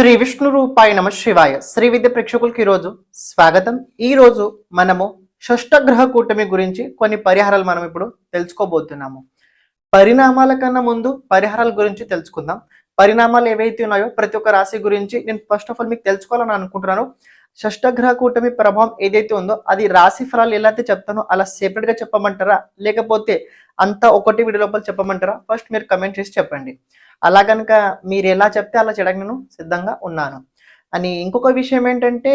శ్రీ విష్ణు రూపాయ నమ శివాయ. శ్రీ విద్య ప్రేక్షకులకి ఈరోజు స్వాగతం. ఈ రోజు మనము షష్టగ్రహ కూటమి గురించి కొన్ని పరిహారాలు మనం ఇప్పుడు తెలుసుకోబోతున్నాము. పరిణామాల కన్నా ముందు పరిహారాల గురించి తెలుసుకుందాం. పరిణామాలు ఏవైతే ఉన్నాయో ప్రతి ఒక్క రాశి గురించి నేను ఫస్ట్ ఆఫ్ ఆల్ మీకు తెలుసుకోవాలని అనుకుంటున్నాను. షష్టగ్రహ కూటమి ప్రభావం ఏదైతే ఉందో అది రాశి ఫలాలు ఎలా అయితే చెప్తానో అలా separate గా చెప్పమంటారా? లేకపోతే అంతా ఒకటి వీడియో లోపల చెప్పమంటారా? ఫస్ట్ మీరు కమెంట్ చేసి చెప్పండి. అలా కనుక మీరు ఎలా చెప్తే అలా చేయడానికి నేను సిద్ధంగా ఉన్నాను. అని ఇంకొక విషయం ఏంటంటే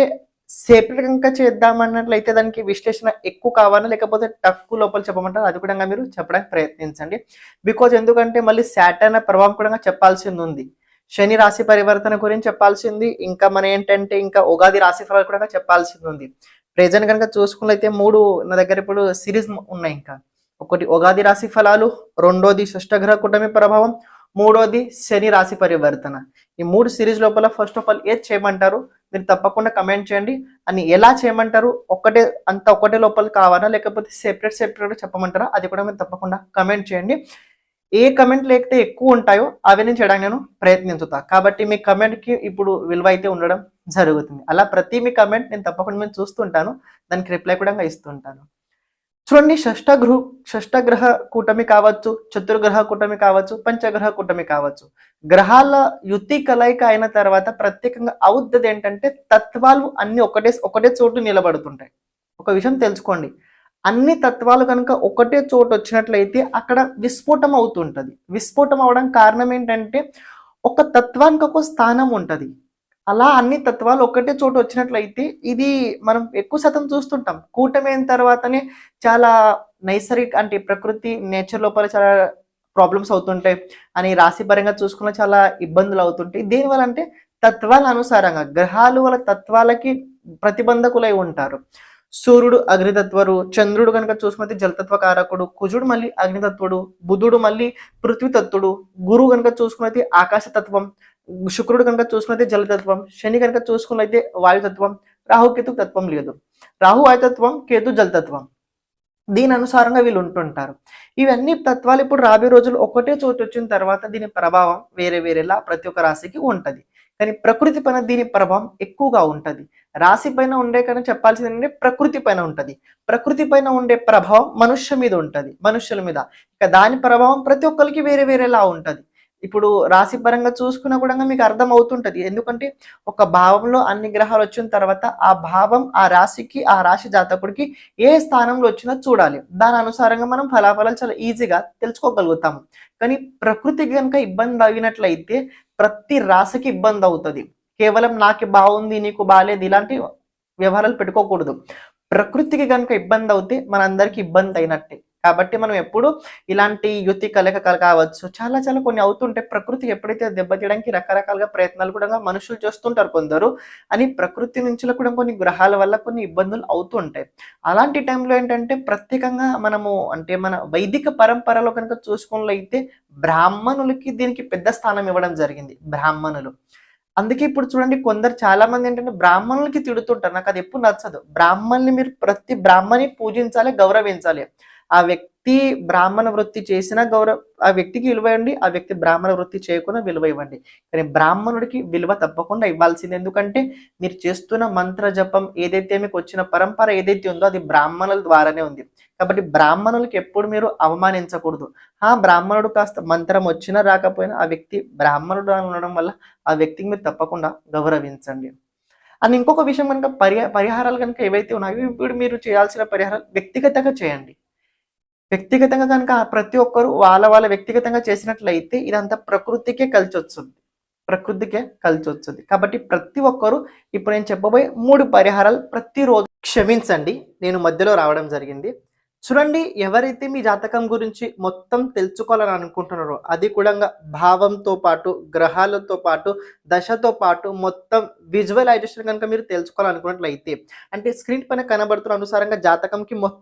సేపరేట్ కనుక చేద్దామన్నట్లయితే దానికి విశ్లేషణ ఎక్కువ కావాలా లేకపోతే టఫ్ లోపల చెప్పమంటారు? అది కూడా మీరు చెప్పడానికి ప్రయత్నించండి. బికాజ్ ఎందుకంటే మళ్ళీ శాటర్న ప్రభావం కూడా చెప్పాల్సింది ఉంది. శని రాశి పరివర్తన గురించి చెప్పాల్సింది ఇంకా మన ఏంటంటే ఇంకా ఉగాది రాశి ఫలాలు కూడా చెప్పాల్సింది ఉంది. ప్రెజెంట్ కనుక చూసుకున్నట్లయితే మూడు నా దగ్గర ఇప్పుడు సిరీస్ ఉన్నాయి ఇంకా. ఒకటి ఉగాది రాశి ఫలాలు రెండోది షష్టగ్రహ కూటమి ప్రభావం మూడోది శని రాశి పరివర్తన. ఈ మూడు సిరీస్ లోపల ఫస్ట్ ఆఫ్ ఆల్ ఏది చేయమంటారు? మీరు తప్పకుండా కమెంట్ చేయండి. అని ఎలా చేయమంటారు? ఒక్కటే అంత ఒకటే లోపల కావాలా? లేకపోతే సెపరేట్ సెపరేట్ చెప్పమంటారా? అది కూడా మీరు తప్పకుండా కమెంట్ చేయండి. ఏ కమెంట్లు అయితే ఎక్కువ ఉంటాయో అవి నేను చేయడానికి నేను ప్రయత్నించుతా. కాబట్టి మీ కమెంట్కి ఇప్పుడు విలువ అయితే ఉండడం జరుగుతుంది. అలా ప్రతి మీ కమెంట్ నేను తప్పకుండా నేను చూస్తుంటాను. దానికి రిప్లై కూడా ఇస్తుంటాను. చూడండి షష్టగృహ షష్టగ్రహ కూటమి కావచ్చు చతుర్గ్రహ కూటమి కావచ్చు పంచగ్రహ కూటమి కావచ్చు. గ్రహాల యుతి కలయిక అయిన తర్వాత ప్రత్యేకంగా అవుద్దది ఏంటంటే తత్వాలు అన్ని ఒకటే ఒకటే చోటు నిలబడుతుంటాయి. ఒక విషయం తెలుసుకోండి. అన్ని తత్వాలు కనుక ఒకటే చోటు వచ్చినట్లయితే అక్కడ విస్ఫోటం అవుతుంటుంది. విస్ఫోటం అవడం కారణం ఏంటంటే ఒక తత్వానికి ఒక స్థానం ఉంటుంది. అలా అన్ని తత్వాలు ఒక్కటే చోటు వచ్చినట్లయితే ఇది మనం ఎక్కువ శాతం చూస్తుంటాం. కూటమి అయిన తర్వాతనే చాలా నైసర్గిక అంటే ప్రకృతి నేచర్ లోపల చాలా ప్రాబ్లమ్స్ అవుతుంటాయి. అని రాశి పరంగా చూసుకున్న చాలా ఇబ్బందులు అవుతుంటాయి. దేనివల్ల అంటే తత్వాల అనుసారంగా గ్రహాలు వాళ్ళ తత్వాలకి ప్రతిబంధకులై ఉంటారు. సూర్యుడు అగ్నితత్వరు చంద్రుడు కనుక చూసుకుంటే జలతత్వ కారకుడు కుజుడు మళ్ళీ అగ్నితత్వుడు బుధుడు మళ్ళీ పృథ్వీతత్వుడు గురువు కనుక చూసుకున్నది ఆకాశతత్వం శుక్రుడు కనుక చూసుకున్నది జలతత్వం శని కనుక చూసుకున్నైతే వాయుతత్వం రాహు కేతు తత్వం లేదు. రాహు వాయుతత్వం కేతు జలతత్వం. దీని అనుసారంగా వీళ్ళు ఉంటుంటారు. ఇవన్నీ తత్వాలు ఇప్పుడు రాబోయే రోజులు ఒకటే చోటు వచ్చిన తర్వాత దీని ప్రభావం వేరే వేరేలా ప్రతి ఒక్క రాశికి ఉంటది. కానీ ప్రకృతి పైన దీని ప్రభావం ఎక్కువగా ఉంటది. రాశి పైన ఉండే కన్నా చెప్పాల్సింది ఏంటంటే ప్రకృతి పైన ఉంటది. ప్రకృతి పైన ఉండే ప్రభావం మనుష్య మీద ఉంటది. మనుష్యుల మీద. ఇక దాని ప్రభావం ప్రతి ఒక్కరికి వేరే వేరేలా ఉంటది. ఇప్పుడు రాశి పరంగా కూడా మీకు అర్థం అవుతుంటది. ఎందుకంటే ఒక భావంలో అన్ని గ్రహాలు వచ్చిన తర్వాత ఆ భావం ఆ రాశికి ఆ రాశి జాతకుడికి ఏ స్థానంలో వచ్చినా చూడాలి. దాని అనుసారంగా మనం ఫలాఫలాలు చాలా ఈజీగా తెలుసుకోగలుగుతాము. కానీ ప్రకృతికి కనుక ఇబ్బంది అయినట్లయితే ప్రతి రాశికి ఇబ్బంది అవుతుంది. కేవలం నాకు బాగుంది నీకు బాగాలేదు ఇలాంటి వ్యవహారాలు పెట్టుకోకూడదు. ప్రకృతికి కనుక ఇబ్బంది అవుతే మనందరికీ ఇబ్బంది అయినట్టే. కాబట్టి మనం ఎప్పుడు ఇలాంటి యుతి కలక కావచ్చు చాలా చాలా కొన్ని అవుతుంటాయి ప్రకృతి ఎప్పుడైతే దెబ్బతీయడానికి రకరకాలుగా ప్రయత్నాలు కూడా మనుషులు చేస్తుంటారు కొందరు. అని ప్రకృతి నుంచి కూడా కొన్ని గ్రహాల వల్ల కొన్ని ఇబ్బందులు అవుతుంటాయి. అలాంటి టైంలో ఏంటంటే ప్రత్యేకంగా మనము అంటే మన వైదిక పరంపరలో కనుక చూసుకున్నట్లయితే బ్రాహ్మణులకి దీనికి పెద్ద స్థానం ఇవ్వడం జరిగింది బ్రాహ్మణులు. అందుకే ఇప్పుడు చూడండి కొందరు చాలా మంది ఏంటంటే బ్రాహ్మణులకి తిడుతుంటారు. నాకు అది ఎప్పుడు నచ్చదు. బ్రాహ్మణ్ని మీరు ప్రతి బ్రాహ్మణి పూజించాలి గౌరవించాలి. ఆ వ్యక్తి బ్రాహ్మణ వృత్తి చేసిన గౌరవ ఆ వ్యక్తికి విలువ ఇవ్వండి ఆ వ్యక్తి బ్రాహ్మణ వృత్తి చేయకుండా విలువ ఇవ్వండి. కానీ బ్రాహ్మణుడికి విలువ తప్పకుండా ఇవ్వాల్సింది ఎందుకంటే మీరు చేస్తున్న మంత్ర జపం ఏదైతే మీకు వచ్చిన పరంపర ఏదైతే ఉందో అది బ్రాహ్మణుల ద్వారానే ఉంది. కాబట్టి బ్రాహ్మణులకి ఎప్పుడు మీరు అవమానించకూడదు. ఆ బ్రాహ్మణుడు కాస్త మంత్రం వచ్చినా రాకపోయినా ఆ వ్యక్తి బ్రాహ్మణుడు ఉండడం వల్ల ఆ వ్యక్తికి మీరు తప్పకుండా గౌరవించండి. అండ్ ఇంకొక విషయం కనుక పరి పరిహారాలు కనుక ఏవైతే ఉన్నాయో ఇప్పుడు మీరు చేయాల్సిన పరిహారాలు వ్యక్తిగతంగా చేయండి. వ్యక్తిగతంగా కనుక ప్రతి ఒక్కరు వాళ్ళ వాళ్ళ వ్యక్తిగతంగా చేసినట్లయితే ఇదంతా ప్రకృతికే కలిసి వస్తుంది ప్రకృతికే కలిసి వస్తుంది కాబట్టి ప్రతి ఒక్కరు ఇప్పుడు నేను చెప్పబోయే మూడు పరిహారాలు ప్రతిరోజు క్షమించండి. నేను మధ్యలో రావడం జరిగింది. చూడండి ఎవరైతే మీ జాతకం గురించి మొత్తం తెలుసుకోవాలని అనుకుంటున్నారో అది కూడా భావంతో పాటు గ్రహాలతో పాటు దశతో పాటు మొత్తం విజువలైజేషన్ కనుక మీరు తెలుసుకోవాలనుకున్నట్లయితే అంటే స్క్రీన్ పైన కనబడుతున్న అనుసారంగా జాతకంకి మొత్తం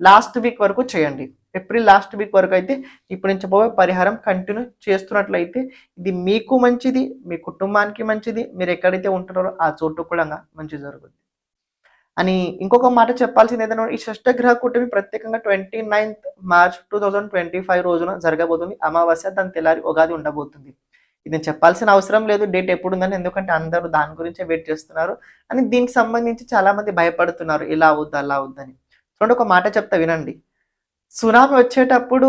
లాస్ట్ వీక్ వరకు చేయండి. ఏప్రిల్ లాస్ట్ వీక్ వరకు అయితే ఇప్పుడు నుంచి పోయే పరిహారం కంటిన్యూ చేస్తున్నట్లయితే ఇది మీకు మంచిది మీ కుటుంబానికి మంచిది మీరు ఎక్కడైతే ఉంటున్నారో ఆ చోటు కూడా మంచి జరుగుతుంది అని ఇంకొక మాట చెప్పాల్సింది ఏదైనా ఈ షష్టగ్రహ కూటమి ప్రత్యేకంగా twenty ninth March two thousand twenty five రోజున జరగబోతుంది. అమావాస్య దాని తెల్లారి ఉగాది ఉండబోతుంది. ఇది చెప్పాల్సిన అవసరం లేదు. డేట్ ఎప్పుడు ఉందని ఎందుకంటే అందరూ దాని గురించే వెయిట్ చేస్తున్నారు. అని దీనికి సంబంధించి చాలా మంది భయపడుతున్నారు. ఇలా అవుద్దా అలా అవుద్దని చూడండి ఒక మాట చెప్తా వినండి. సునామీ వచ్చేటప్పుడు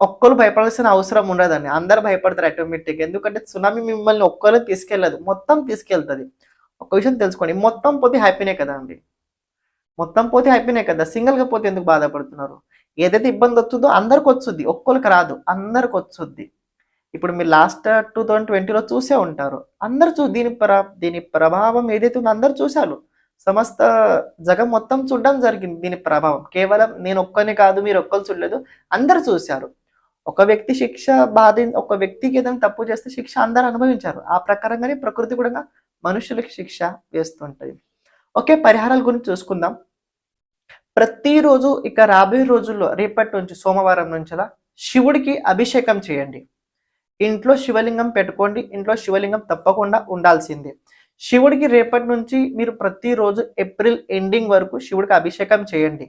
ఒక్కరు భయపడాల్సిన అవసరం ఉండదండి. అందరు భయపడతారు ఆటోమేటిక్ ఎందుకంటే సునామీ మిమ్మల్ని ఒక్కరు తీసుకెళ్ళదు. మొత్తం తీసుకెళ్తుంది. ఒక విషయం తెలుసుకోండి. మొత్తం పోతే హ్యాపీనే కదా అండి? మొత్తం పోతే హ్యాపీనే కదా? సింగిల్గా పోతే ఎందుకు బాధపడుతున్నారు? ఏదైతే ఇబ్బంది వస్తుందో అందరికి వచ్చుద్ది ఒక్కరికి రాదు. అందరికి వచ్చుద్ది ఇప్పుడు మీరు లాస్ట్ టూ థౌజండ్ ట్వంటీలో చూసే ఉంటారు. అందరు చూ దీని ప్ర దీని ప్రభావం ఏదైతే ఉందో అందరు చూశారు. సమస్త జగం మొత్తం చూడడం జరిగింది. దీని ప్రభావం. కేవలం నేను ఒక్కనే కాదు మీరు ఒక్కరు చూడలేదు. అందరు చూశారు. ఒక వ్యక్తి శిక్ష బాధ ఒక వ్యక్తికి ఏదైనా తప్పు చేస్తే శిక్ష అందరు అనుభవించారు. ఆ ప్రకారంగానే ప్రకృతి కూడా మనుషులకి శిక్ష వేస్తుంటది. ఓకే పరిహారాల గురించి చూసుకుందాం. ప్రతిరోజు ఇక రాబోయే రోజుల్లో రేపటి నుంచి సోమవారం నుంచిలా శివుడికి అభిషేకం చేయండి. ఇంట్లో శివలింగం పెట్టుకోండి. ఇంట్లో శివలింగం తప్పకుండా ఉండాల్సిందే. శివుడికి రేపటి నుంచి మీరు ప్రతిరోజు ఏప్రిల్ ఎండింగ్ వరకు శివుడికి అభిషేకం చేయండి.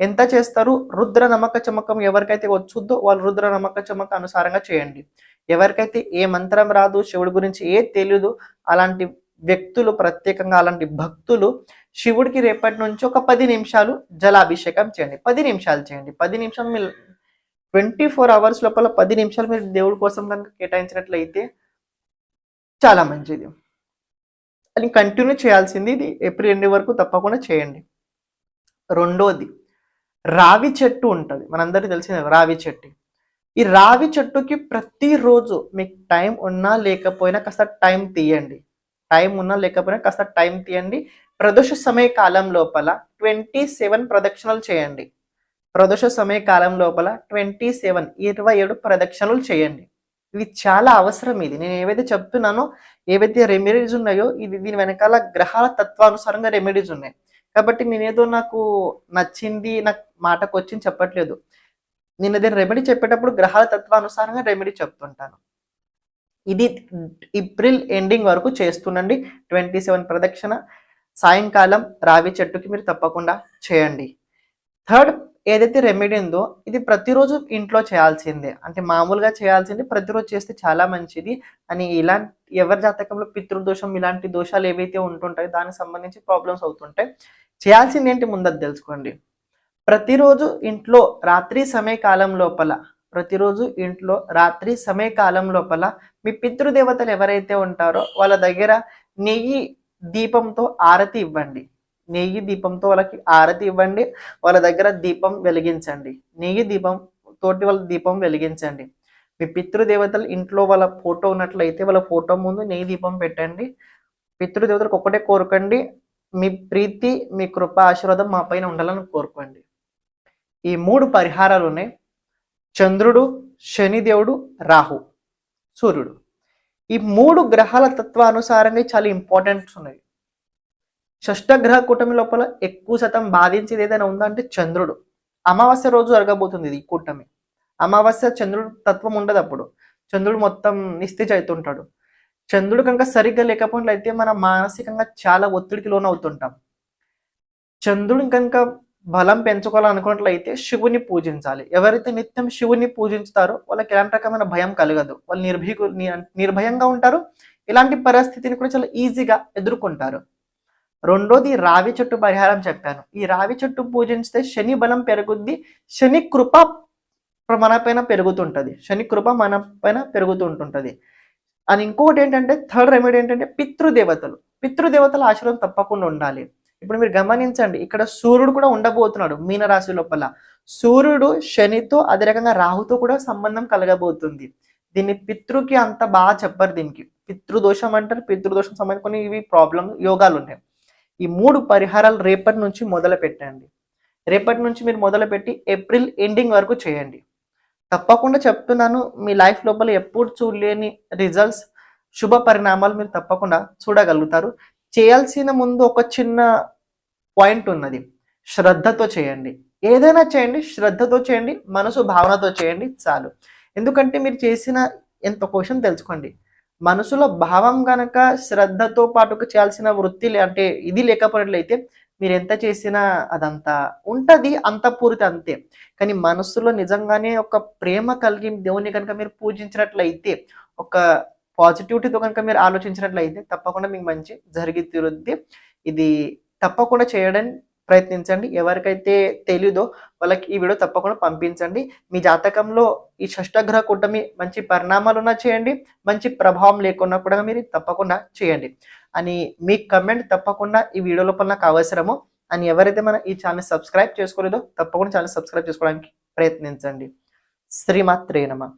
ఎంత చేస్తారు? రుద్ర నమ్మక చమకం ఎవరికైతే వచ్చుద్దో వాళ్ళు రుద్ర నమ్మక చమక అనుసారంగా చేయండి. ఎవరికైతే ఏ మంత్రం రాదు శివుడి గురించి ఏ తెలియదు అలాంటి వ్యక్తులు ప్రత్యేకంగా అలాంటి భక్తులు శివుడికి రేపటి నుంచి ఒక పది నిమిషాలు జలాభిషేకం చేయండి. పది నిమిషాలు చేయండి. పది నిమిషాలు మీరు ట్వంటీ ఫోర్ అవర్స్ లోపల పది నిమిషాలు మీరు దేవుడి కోసం కనుక కేటాయించినట్లయితే చాలా మంచిది. కానీ కంటిన్యూ చేయాల్సింది ఇది ఏప్రిల్ ఎండ్ వరకు తప్పకుండా చేయండి. రెండోది రావి చెట్టు ఉంటుంది. మనందరికీ తెలిసిన రావి చెట్టు. ఈ రావి చెట్టుకి ప్రతిరోజు మీకు టైం ఉన్నా లేకపోయినా కాస్త టైం తీయండి. టైం ఉన్నా లేకపోయినా కాస్త టైం తీయండి. ప్రదోష సమయ కాలం లోపల ట్వంటీ సెవెన్ ప్రదక్షిణలు చేయండి. ప్రదోష సమయ కాలం లోపల ట్వంటీ సెవెన్ ఇరవై ఏడు ప్రదక్షిణలు చేయండి. ఇది చాలా అవసరం ఇది. నేను ఏవైతే చెప్తున్నానో ఏవైతే రెమెడీస్ ఉన్నాయో ఇది దీని వెనకాల గ్రహాల తత్వానుసారంగా రెమెడీస్ ఉన్నాయి. కాబట్టి నేనేదో నాకు నచ్చింది నాకు మాటకు వచ్చింది చెప్పట్లేదు. నేను ఏదైనా రెమెడీ చెప్పేటప్పుడు గ్రహాల తత్వానుసారంగా రెమెడీ చెప్తుంటాను. ఇది ఏప్రిల్ ఎండింగ్ వరకు చేస్తుండండి. ట్వంటీ సెవెన్ ప్రదక్షిణ. సాయంకాలం రావి చెట్టుకి మీరు తప్పకుండా చేయండి. థర్డ్ ఏదైతే రెమెడీ ఉందో ఇది ప్రతిరోజు ఇంట్లో చేయాల్సిందే. అంటే మామూలుగా చేయాల్సింది ప్రతిరోజు చేస్తే చాలా మంచిది అని ఇలాంటి ఎవరి జాతకంలో పితృదోషం ఇలాంటి దోషాలు ఏవైతే ఉంటుంటాయో దానికి సంబంధించి ప్రాబ్లమ్స్ అవుతుంటాయి. చేయాల్సింది ఏంటి ముందది తెలుసుకోండి. ప్రతిరోజు ఇంట్లో రాత్రి సమయకాలం లోపల ప్రతిరోజు ఇంట్లో రాత్రి సమయకాలం లోపల మీ పితృదేవతలు ఎవరైతే ఉంటారో వాళ్ళ దగ్గర నెయ్యి దీపంతో ఆరతి ఇవ్వండి. నెయ్యి దీపంతో వాళ్ళకి ఆరతి ఇవ్వండి వాళ్ళ దగ్గర దీపం వెలిగించండి. నెయ్యి దీపం తోటి వాళ్ళ దీపం వెలిగించండి. మీ పితృదేవతలు ఇంట్లో వాళ్ళ ఫోటో ఉన్నట్లయితే వాళ్ళ ఫోటో ముందు నెయ్యి దీపం పెట్టండి. పితృదేవతలకు ఒక్కటే కోరుకోండి మీ ప్రీతి మీ కృప ఆశీర్వాదం మా పైన ఉండాలని కోరుకోండి. ఈ మూడు పరిహారాలు ఉన్నాయి. చంద్రుడు శనిదేవుడు రాహు సూర్యుడు. ఈ మూడు గ్రహాల తత్వానుసారంగా చాలా ఇంపార్టెంట్స్ ఉన్నాయి. షష్టగ్రహ కూటమి లోపల ఎక్కువ శాతం బాధించేది ఏదైనా ఉందంటే చంద్రుడు. అమావాస్య రోజు జరగబోతుంది ఇది కూటమి. అమావాస్య చంద్రుడు తత్వం ఉండదు అప్పుడు. చంద్రుడు మొత్తం నిస్తేజ్ అవుతుంటాడు. చంద్రుడు కనుక సరిగ్గా లేకపోయినట్లయితే మనం మానసికంగా చాలా ఒత్తిడికి లోనవుతుంటాం. చంద్రుడిని కనుక బలం పెంచుకోవాలనుకున్నట్లయితే శివుని పూజించాలి. ఎవరైతే నిత్యం శివుని పూజించుతారో వాళ్ళకి ఎలాంటి రకమైన భయం కలగదు. వాళ్ళు నిర్భీకు నిర్భయంగా ఉంటారు. ఇలాంటి పరిస్థితిని కూడా చాలా ఈజీగా ఎదుర్కొంటారు. రెండోది రావి చెట్టు పరిహారం చెప్పాను. ఈ రావి చెట్టు పూజించితే శని బలం పెరుగుద్ది శని కృప మన పైన పెరుగుతుంటుంది. శని కృప మన పైన పెరుగుతుంటుంటుంది. అని ఇంకొకటి ఏంటంటే థర్డ్ రెమెడీ ఏంటంటే పితృదేవతలు. పితృదేవతల ఆశీర్వాదం తప్పకుండా ఉండాలి. ఇప్పుడు మీరు గమనించండి ఇక్కడ సూర్యుడు కూడా ఉండబోతున్నాడు మీనరాశి లోపల. సూర్యుడు శనితో అదే రకంగా రాహుతో కూడా సంబంధం కలగబోతుంది. దీన్ని పితృకి అంత బాగా చెప్పరు దీనికి. పితృదోషం అంటారు పితృదోషం సంబంధించి కొన్ని ఇవి ప్రాబ్లం యోగాలు ఉంటాయి. ఈ మూడు పరిహారాలు రేపటి నుంచి మొదలు పెట్టండి రేపటి నుంచి మీరు మొదలుపెట్టి ఏప్రిల్ ఎండింగ్ వరకు చేయండి. తప్పకుండా చెప్తున్నాను మీ లైఫ్ లోపల ఎప్పుడు చూడలేని రిజల్ట్స్ శుభ పరిణామాలు మీరు తప్పకుండా చూడగలుగుతారు. చేయాల్సిన ముందు ఒక చిన్న పాయింట్ ఉన్నది. శ్రద్ధతో చేయండి. ఏదైనా చేయండి శ్రద్ధతో చేయండి మనసు భావనతో చేయండి చాలు. ఎందుకంటే మీరు చేసిన ఎంత క్వశ్చన్ తెలుసుకోండి. మనసులో భావం గనక శ్రద్ధతో పాటుగా చేయాల్సిన వృత్తి అంటే ఇది లేకపోయినట్లయితే మీరు ఎంత చేసినా అదంతా ఉంటది అంత పూర్తి అంతే. కానీ మనసులో నిజంగానే ఒక ప్రేమ కలిగి దేవుని కనుక మీరు పూజించినట్లయితే ఒక పాజిటివిటీతో కనుక మీరు ఆలోచించినట్లయితే తప్పకుండా మీకు మంచి జరిగి తీరుద్ది. ఇది తప్పకుండా చేయడం ప్రయత్నించండి. ఎవరికైతే తెలీదో వాళ్ళకి ఈ వీడియో తప్పకుండా పంపించండి. మీ జాతకంలో ఈ షష్టగ్రహ కూటమి మంచి పరిణామాలు ఉన్నా చేయండి. మంచి ప్రభావం లేకున్నా కూడా మీరు తప్పకుండా చేయండి. అని మీ కమెంట్ తప్పకుండా ఈ వీడియో లోపల నాకు అవసరము. అని ఎవరైతే మన ఈ ఛానల్ సబ్స్క్రైబ్ చేసుకోలేదో తప్పకుండా ఛానల్ సబ్స్క్రైబ్ చేసుకోవడానికి ప్రయత్నించండి. శ్రీమాత్రేనమా